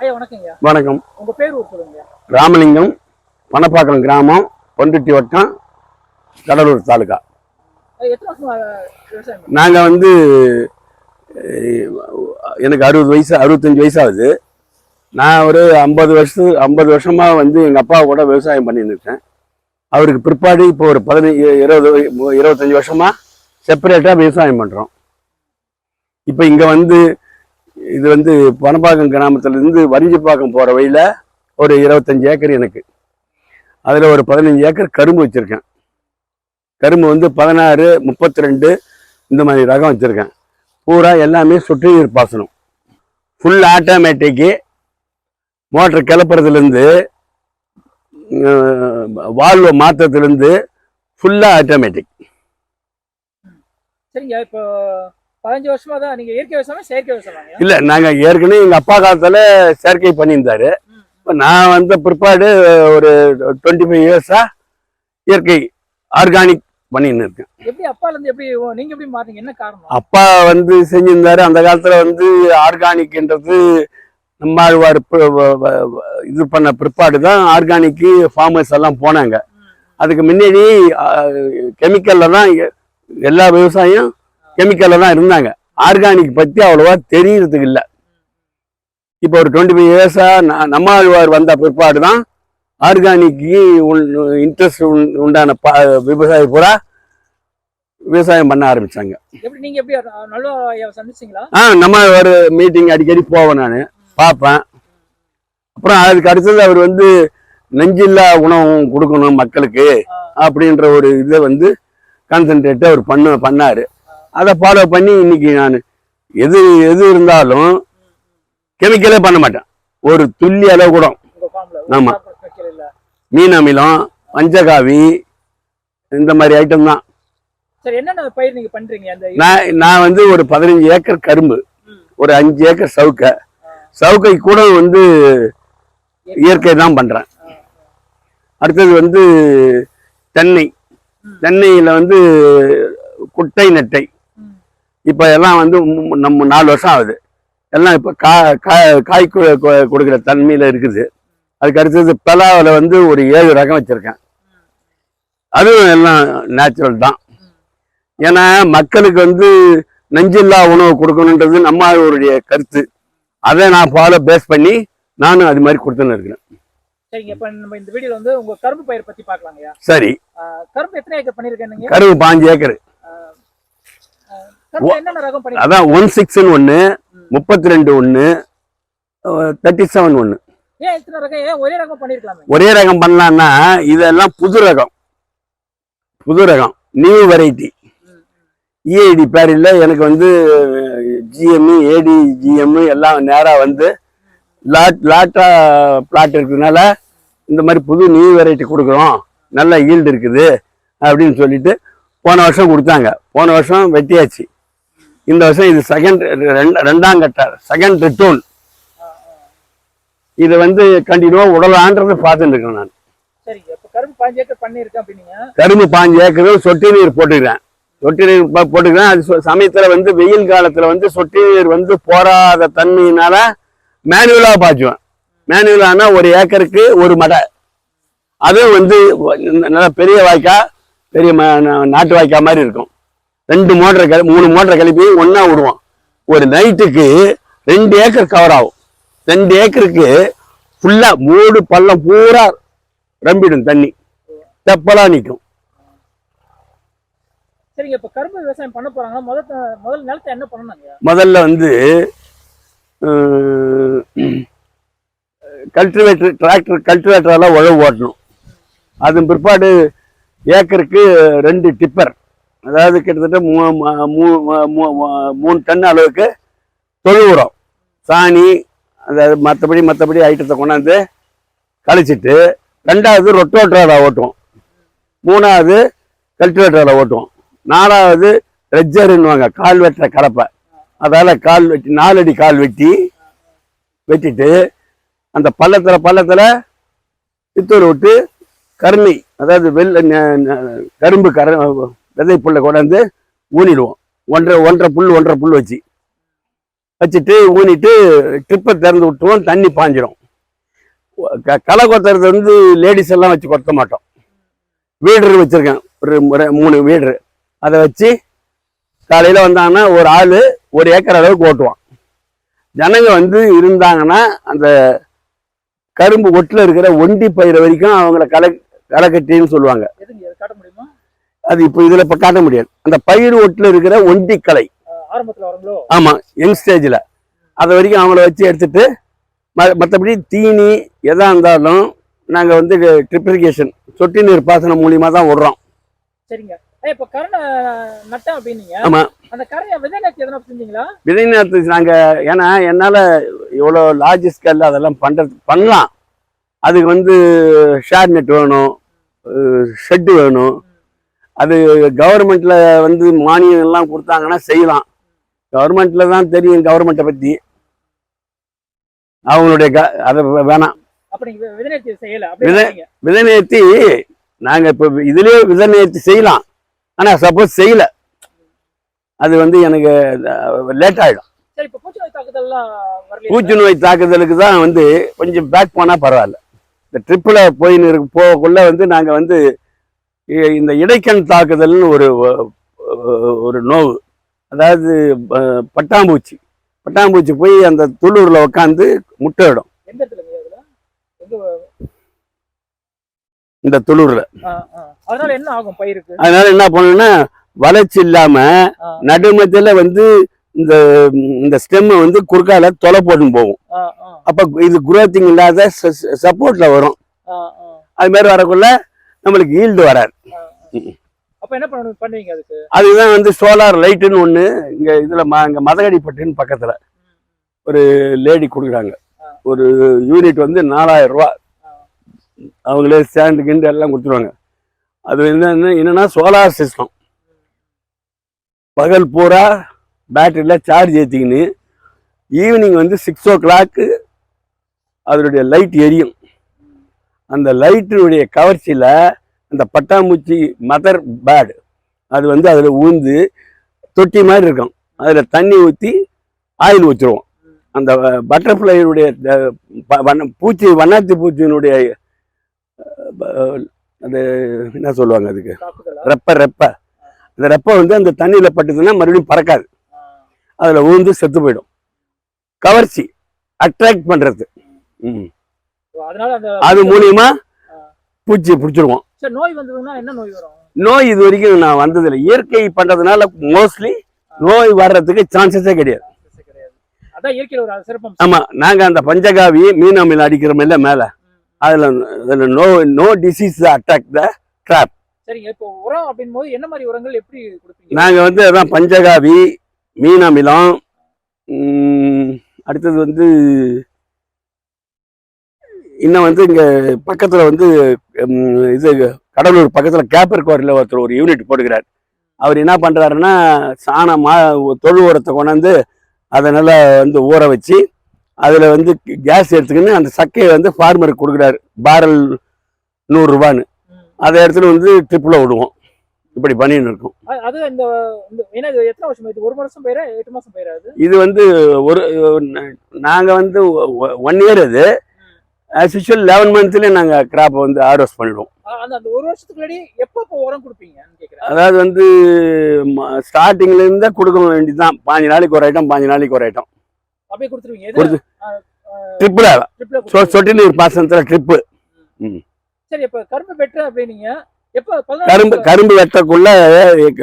வணக்கம். ராமலிங்கம் பணப்பாக்கம் கிராமம் பொண்டுட்டி வட்டம் கடலூர் தாலுகா. வருஷமா? நாங்கள் வந்து எனக்கு அறுபது வயசு அறுபத்தஞ்சு வயசு ஆகுது நான் ஒரு ஐம்பது வருஷத்து ஐம்பது வருஷமாக வந்து எங்கள் அப்பா கூட விவசாயம் பண்ணின்னு இருக்கேன். அவருக்கு பிற்பாடு இப்போ ஒரு பதினஞ்சு இருபது இருபத்தஞ்சு வருஷமாக செப்பரேட்டாக விவசாயம் பண்ணுறோம் இப்போ இங்கே வந்து இது வந்து பணப்பாக்கம் கிராமத்துலேருந்து வரிஞ்சிப்பாக்கம் போகிற வழியில் ஒரு இருபத்தஞ்சு ஏக்கர் எனக்கு. அதில் ஒரு பதினஞ்சு ஏக்கர் கரும்பு வச்சுருக்கேன். கரும்பு வந்து பதினாறு முப்பத்தி ரெண்டு இந்த மாதிரி ரகம் வச்சுருக்கேன். பூரா எல்லாமே சொட்டு நீர் பாசனம். ஃபுல் ஆட்டோமேட்டிக்கு மோட்டர் கிளப்புறதுலேருந்து வால்வை மாற்றத்துலேருந்து ஃபுல்லாக ஆட்டோமேட்டிக் சரிங்க இப்போ பதினஞ்சு வருஷமா தான் நீங்க இயற்கை விவசாயம் செயற்கை விவசாயம் இல்லை நாங்கள் ஏற்கனவே எங்கள் அப்பா காலத்தில் செயற்கை பண்ணியிருந்தாரு. இப்போ நான் வந்த பிற்பாடு ஒரு டுவெண்ட்டி ஃபைவ் இயர்ஸாக இயற்கை ஆர்கானிக் பண்ணின்னு இருக்கேன். எப்படி அப்பால இருந்து எப்படி நீங்க எப்படி மாறீங்க என்ன காரணம்? அப்பா வந்து செஞ்சிருந்தாரு. அந்த காலத்துல வந்து ஆர்கானிக்ன்றது நம்மாழ்வார் இது பண்ண பிற்பாடு தான் ஆர்கானிக்கு ஃபார்மர்ஸ் எல்லாம் போனாங்க. அதுக்கு முன்னாடி கெமிக்கல்ல தான் எல்லா விவசாயம் கெமிக்கல்ல தான் இருந்தாங்க. ஆர்கானிக் பத்தி அவ்வளவா தெரியறதுக்கு இல்லை. இப்போ ஒரு டுவெண்ட்டி ஃபைவ் இயர்ஸா நம்மாழ்வார் வந்த பிற்பாடு தான் ஆர்கானிக்கு இன்ட்ரெஸ்ட் உண்டான ப- விவசாயி பூரா விவசாயம் பண்ண ஆரம்பிச்சாங்க. ஆ நம்ம ஒரு மீட்டிங் அடிக்கடி போவேன் நான். பார்ப்பேன். அப்புறம் அதுக்கு அடுத்தது அவர் வந்து நெஞ்சில்லா உணவு கொடுக்கணும் மக்களுக்கு அப்படின்ற ஒரு இதை வந்து கான்சென்ட்ரேட் அவர் பண்ண பண்ணாரு. அதை ஃபாலோ பண்ணி இன்னைக்கு நான் எது எது இருந்தாலும் கெமிக்கலே பண்ண மாட்டேன். ஒரு துள்ளி அளவு கூட. ஆமா. மீன் அமிலம் பஞ்சகாவி இந்த மாதிரி ஐட்டம் தான். நான் நான் வந்து ஒரு பதினஞ்சு ஏக்கர் கரும்பு. ஒரு அஞ்சு ஏக்கர் சவுக்கை. சவுக்கை கூட வந்து இயற்கை தான் பண்றேன். அடுத்தது வந்து தென்னை. தென்னையில வந்து குட்டை நெட்டை. இப்போ எல்லாம் வந்து நம்ம நாலு வருஷம் ஆகுது. எல்லாம் இப்போ கா காய் கொடுக்குற தன்மையில இருக்குது. அதுக்கு அடுத்தது பலாவில் வந்து ஒரு ஏழு ரகம் வச்சிருக்கேன். அதுவும் எல்லாம் நேச்சுரல் தான். ஏன்னா மக்களுக்கு வந்து நஞ்சில்லா உணவு கொடுக்கணுன்றது நம்மளுடைய கருத்து. அதை நான் ஃபாலோ பேஸ் பண்ணி நானும் அது மாதிரி கொடுத்துன்னு இருக்கிறேன். சரிங்க இப்ப நம்ம இந்த வீடியோல வந்து உங்க கரும்பு பயிர் பத்தி பார்க்கலாங்க ஐயா சரி கரும்பு எத்தனை ஏக்கர் பண்ணிருக்கேன் நீங்க? கரும்பு பாஞ்சு ஏக்கர். அதான் ஒன் சிக்ஸ்னு ஒன்று முப்பத்தி ரெண்டு ஒன்று தேர்ட்டி செவன் ஒன்று ஒரே ரகம் பண்ணலான்னா இதெல்லாம் புது ரகம். புது ரகம். நியூ வெரைட்டி இஐடி பேரில் எனக்கு வந்து ஜிஎம்மு ஏடி ஜிஎம்மு எல்லாம் நேராக வந்து லாட் லாட்டா பிளாட் இருக்கிறதுனால இந்த மாதிரி புது நியூ வெரைட்டி கொடுக்குறோம். நல்ல ஈல்டு இருக்குது அப்படின்னு சொல்லிட்டு போன வருஷம் கொடுத்தாங்க. போன வருஷம் வெட்டியாச்சு. இந்த வருஷம் இது செகண்ட் ரெண்டாம் கட்ட செகண்ட் ரிட்டோன் இதை வந்து கண்டினியூவாக உடலான்றது பார்த்துட்டு இருக்கேன் நான். கரும்பு பாஞ்சு ஏக்கர் சொட்டு நீர் போட்டுக்கிறேன். சொட்டு நீர் போட்டுக்கிறேன். அது சமயத்துல வந்து வெயில் காலத்துல வந்து சொட்டு நீர் வந்து போராத தன்மையினால மேனுவலா பாய்ச்சுவேன். மேனுவலானா ஒரு ஏக்கருக்கு ஒரு மடை. அதுவும் வந்து நல்லா பெரிய வாய்க்கா பெரிய நாட்டு வாய்க்கா மாதிரி இருக்கும். ரெண்டு மோட்டர் கழி மூணு மோட்டர் கிளப்பி ஒண்ணா விடுவோம். ஒரு நைட்டுக்கு ரெண்டு ஏக்கர் கவர் ஆகும். ரெண்டு ஏக்கருக்கு ஃபுல்லா மூடு பள்ளம் பூரா ரம்பிடும் தண்ணி. தெப்பலா நிற்கும் சரிங்க இப்ப கரும்பு விவசாயம் பண்ண போறாங்கன்னா முதல்ல முதல் நிலத்தை என்ன பண்ணணுங்க முதல்ல வந்து கல்டிவேட்டர் டிராக்டர் கல்டிவேட்டரால் உழவு ஓட்டணும். அதன் பிற்பாடு ஏக்கருக்கு ரெண்டு டிப்பர். அதாவது கிட்டத்தட்ட மூ மூணு டன் அளவுக்கு தொழு உரம். சாணி அதாவது மற்றபடி மற்றபடி ஐட்டத்தை கொண்டாந்து கழிச்சிட்டு ரெண்டாவது ரொட்டோட்டரால் ஓட்டுவோம். மூணாவது கல்டிவேட்டரில் ஓட்டுவோம். நாலாவது ரெஜ்ஜருன்னுவாங்க கால் வெட்டுற கடப்பை. அதால் கால் வெட்டி நாலடி கால் வெட்டி வெட்டிட்டு அந்த பள்ளத்தில் பள்ளத்தில் சித்தூர் விட்டு கருணி அதாவது வெள்ள ந- கரும்பு கர விதை புல்லை கொண்டாந்து ஊனிடுவோம். ஒன்றரை ஒன்றரை புல் ஒன்றரை புல் வச்சு. வச்சுட்டு ஊனிட்டு ட்ரிப்பை திறந்து விட்டுருவோம் தண்ணி பாஞ்சிடும் க- களை கொத்துறது வந்து லேடிஸ் எல்லாம் வச்சு கொத்த மாட்டோம். வீடர் வச்சுருக்கேன் ஒரு முறை- மூணு வீடரு. அதை வச்சு காலையில் வந்தாங்கன்னா ஒரு ஆள் ஒரு ஏக்கர் அளவுக்கு ஓட்டுவான். ஜனங்க வந்து இருந்தாங்கன்னா அந்த கரும்பு ஒட்டில் இருக்கிற ஒண்டி பயிரை வரைக்கும் அவங்கள களை களை கட்டின்னு சொல்லுவாங்க. அதை இப்போ இதில் இப்போ காட்ட முடியாது. அந்த பயிர் ஒட்டில் இருக்கிற ஒண்டி வரங்களோ ஆமாம் யங் ஸ்டேஜில் அது வரைக்கும் அவங்கள வச்சு எடுத்துட்டு ம மற்றபடி தீனி எதாக இருந்தாலும் நாங்கள் வந்து ட்ரிப் இரிகேஷன் சொட்டு நீர் பாசனம் மூலியமாக தான் விடுறோம் சரிங்க. ஏய், இப்ப கரணை நட்டேன் அப்படின்னீங்க. ஆமாம் அந்த கரையை விதை நேர்த்தி எதனா செஞ்சீங்களா? விதை நேரத்துக்கு நாங்கள் ஏன்னா என்னால் இவ்வளோ லார்ஜ் ஸ்கேலில் அதெல்லாம் பண்ணுறது பண்ணலாம். அதுக்கு வந்து ஷேர் நெட் வேணும் ஷெட்டு வேணும். அது கவர்மெண்ட்டில் வந்து மானியம் எல்லாம் கொடுத்தாங்கன்னா செய்யலாம். கவர்மெண்ட்டில் தான் தெரியும் கவர்மெண்ட்டை பற்றி அவங்களுடைய க அதை வேணாம். விதை நேர்த்தி நாங்கள் இப்போ இதுலேயே விதை நேர்த்தி செய்யலாம். ஆனால் சப்போஸ் செய்யல. அது வந்து எனக்கு லேட் இப்ப பூச்சி நோய் தாக்குதலுக்கு தான் வந்து கொஞ்சம் பேக் போனால் பரவாயில்ல. இந்த ட்ரிப்பில் போயின்னு இருக்கு போகக்குள்ள வந்து நாங்கள் வந்து இந்த இடைக்கண் தாக்குதல்னு ஒரு ஒரு நோவு. அதாவது பட்டாம்பூச்சி. பட்டாம்பூச்சி போய் அந்த துளூரில் உட்காந்து முட்டையிடும் இந்த துளூரில். அதனால என்ன ஆகும் பயிருக்கு? அதனால என்ன பண்ணணும்னா வளர்ச்சி இல்லாமல் ஆ, நடுமத்தில வந்து இந்த இந்த ஸ்டெம்மை வந்து குறுக்கால தொலை போட்டுன்னு போகும். அப்போ இது குரோத்திங் இல்லாத சப்போர்ட்டில் வரும். அது மாதிரி வரக்குள்ள நம்மளுக்கு ஈல்டு வராது. அப்ப என்ன பண்ண பண்ணுவீங்க அதுக்கு? அதுதான் வந்து சோலார் லைட்டுன்னு ஒன்று இங்கே இதில் ம இங்கே மதகடிப்பட்டுன்னு பக்கத்தில் ஒரு லேடி கொடுக்குறாங்க. ஒரு யூனிட் வந்து நாலாயிரம் ரூபா. அவங்களே ஸ்டாண்டு கிண்டு எல்லாம் கொடுத்துருவாங்க. அது என்னன்னா என்னன்னா சோலார் சிஸ்டம் பகல் பூரா பேட்டரியில் சார்ஜ் ஏற்றிக்கின்னு ஈவினிங் வந்து சிக்ஸ் ஓ கிளாக்கு அதனுடைய லைட் எரியும். அந்த லைட்டினுடைய கவர்ச்சியில் அந்த பட்டாம்பூச்சி மதர் பேட் அது வந்து அதில் ஊந்து தொட்டி மாதிரி இருக்கும். அதில் தண்ணி ஊற்றி ஆயில் ஊற்றிடுவோம் அந்த பட்டர்ஃப்ளைனுடைய வண்ண பூச்சி வண்ணாத்தி பூச்சியினுடைய அது என்ன சொல்லுவாங்க அதுக்கு? ரெப்ப ரெப்ப. அந்த ரெப்பை வந்து அந்த தண்ணியில் பட்டுதுன்னா மறுபடியும் பறக்காது. அதில் ஊந்து செத்து போயிடும். கவர்ச்சி அட்ராக்ட் பண்ணுறது ம். அது மூலியமா. பூச்சியை பிடிச்சிருவோம். சரி நோய் வந்ததுன்னா என்ன நோய் வரும்? நோய் இது வரைக்கும் நான் வந்ததில்லை. இயற்கை பண்ணுறதுனால மோஸ்ட்லி நோய் வர்றதுக்கு சான்சஸே கிடையாது. ஆமாம் நாங்கள் அந்த பஞ்சகாவி மீன் அமில அடிக்கிறோமில்ல மேலே. அதில் அதில் நோ நோ டிசீஸ் அட்டாக் த கொடுப்பீங்க? நாங்கள் வந்து அதான் பஞ்சகாவி மீன் அமிலம் அடுத்தது வந்து இன்னும் வந்து இங்கே பக்கத்தில் வந்து இது கடலூர் பக்கத்தில் கேப்பர் கோரில் ஒருத்தர் ஒரு யூனிட் போட்டுக்கிறார். அவர் என்ன பண்ணுறாருன்னா சாணம் மா தொழு உரத்தை கொண்டாந்து அதை நல்லா வந்து ஊற வச்சு அதில் வந்து கேஸ் எடுத்துக்கின்னு அந்த சக்கையை வந்து ஃபார்மருக்கு கொடுக்குறாரு. பாரல் நூறுரூபான்னு. அதை எடுத்துகிட்டு வந்து ட்ரிப்பில் விடுவோம். இப்படி பண்ணின்னு இருக்கோம். அது இந்த எத்தனை வருஷம் இது ஒரு வருஷம் பயிரா எட்டு மாசம் பயிரா இது வந்து ஒரு நாங்கள் வந்து ஒன் இயர் அது ஆஸ் யூஷுவல் லெவன் மந்த்லேயே நாங்கள் கிராப்பை வந்து ஹார்வெஸ்ட் பண்ணிடுவோம். அதாவது வந்து ஸ்டார்டிங்ல இருந்தே கொடுக்க வேண்டியதுதான். பாஞ்சு நாளைக்கு ஒரு ஐட்டம் பாஞ்சு நாளைக்கு ஒரு ஐட்டம் கொடுத்து ட்ரிப்பில் சொட்டு நீர் பாசனத்தில் ட்ரிப்பு சரி இப்ப கரும்பு வெட்டு அப்படின்னீங்க. கரும்பு கரும்பு வெட்டக்குள்ள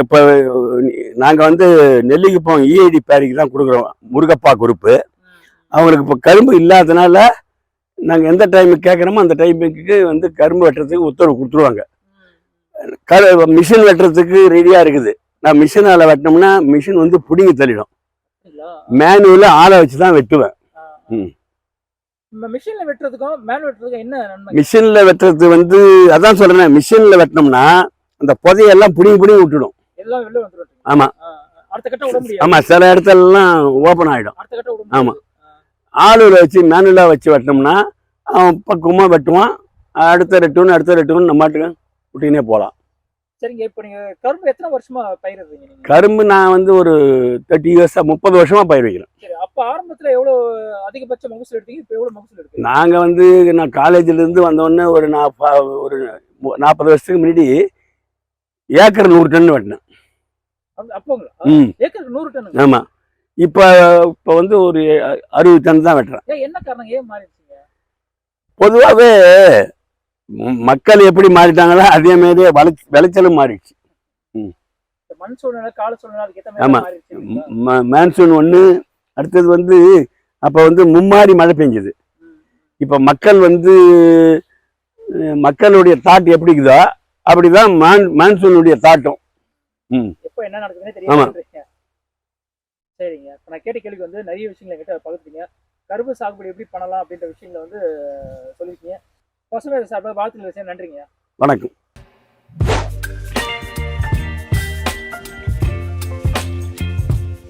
இப்போ நாங்கள் வந்து நெல்லிக்குப்பம் இஐடி பேரிக்கு தான் கொடுக்குறோம். முருகப்பா குரூப்பு அவங்களுக்கு இப்போ கரும்பு இல்லாதனால நாங்கள் எந்த டைமுக்கு கேட்குறோமோ அந்த டைமுக்கு வந்து கரும்பு வெட்டுறதுக்கு உத்தரவு கொடுத்துருவாங்க. கரு மிஷின் வெட்டுறதுக்கு ரெடியாக இருக்குது. நான் மிஷினால் வெட்டினோம்னா மிஷின் வந்து பிடுங்கி தள்ளிடும். மேனுவலில் ஆளை வச்சு தான் வெட்டுவேன் ம். மிஷின்ல வெட்டுறது வந்து அதான் சொல்கிறேன் மிஷினில் வெட்டினோம்னா அந்த புதையெல்லாம் பிடுங்கி பிடுங்கி விட்டுடும். எல்லாம் வெளில வந்துரும் ஆமா. ஆ, ஆ. அடுத்த கட்ட விட முடியாது. ஆமாம் சில இடத்துலலாம் ஓப்பன் ஆகிடும் அடுத்த கட்ட விட ஆமா. முடியாது. ஆளுல வச்சு மேனுவலாக வச்சு வெட்டினோம்னா பக்குவமாக வெட்டுவான். அடுத்த ரெட்டுன்னு அடுத்த ரெட்டுன்னு நம்ம மாட்டுக்கு விட்டினே போகலாம் சரிங்க இப்ப நீங்க கரும்பு எத்தனை வருஷமா பயிரிடுறீங்க கரும்பு நான் வந்து ஒரு தேர்ட்டி இயர்ஸாக முப்பது வருஷமாக பயிர் வைக்கிறேன். சரி அப்ப ஆரம்பத்துல எவ்வளவு அதிகபட்ச மகசூல் எடுத்தீங்க? இப்ப எவ்வளவு மகசூல் எடுத்தீங்க? நாங்கள் வந்து நான் காலேஜில் இருந்து வந்தோடனே ஒரு நாப்பா ஒரு நாற்பது வருஷத்துக்கு முன்னாடி ஏக்கர் நூறு டன் வெட்டினேன். ம். ஏக்கருக்கு நூறு டன் ஆமாம் இப்போ இப்போ வந்து ஒரு அறுபது டன் தான் வெட்டுறேன். என்ன காரணம்? ஏன் மாறிடுச்சீங்க பொதுவாகவே மக்கள் எப்படி மாறிட்டாங்களோ அதே மாதிரி விளை விளைச்சலும் மாறிடுச்சு இந்த மண் சூழ்நிலை கால சூழ்நிலை அதுக்கு ஏத்த ஆமா. மாதிரி மாறிடுச்சு இல்லைங்களா? ம- மான்சூன் ஒன்று அடுத்தது வந்து அப்போ வந்து மும்மாரி மழை பெஞ்சுது ம். இப்போ மக்கள் வந்து மக்களுடைய தாட் எப்படி இருக்குதோ அப்படிதான் மான் மான்சூனுடைய தாட்டும் எப்ப என்ன நடக்குதுன்னே ஆமா. தெரியாது சரிங்க நான் கேட்ட கேள்விக்கு வந்து நிறைய விஷயங்களை என்கிட்ட பகிர்ந்தீங்க கரும்பு சாகுபடி எப்படி பண்ணலாம் அப்படின்ற விஷயங்களை வந்து சொல்லியிருக்கீங்க. பசுமை சார்பாக வாழ்த்துக்கள் விஷயம் நன்றிங்க. வணக்கம்.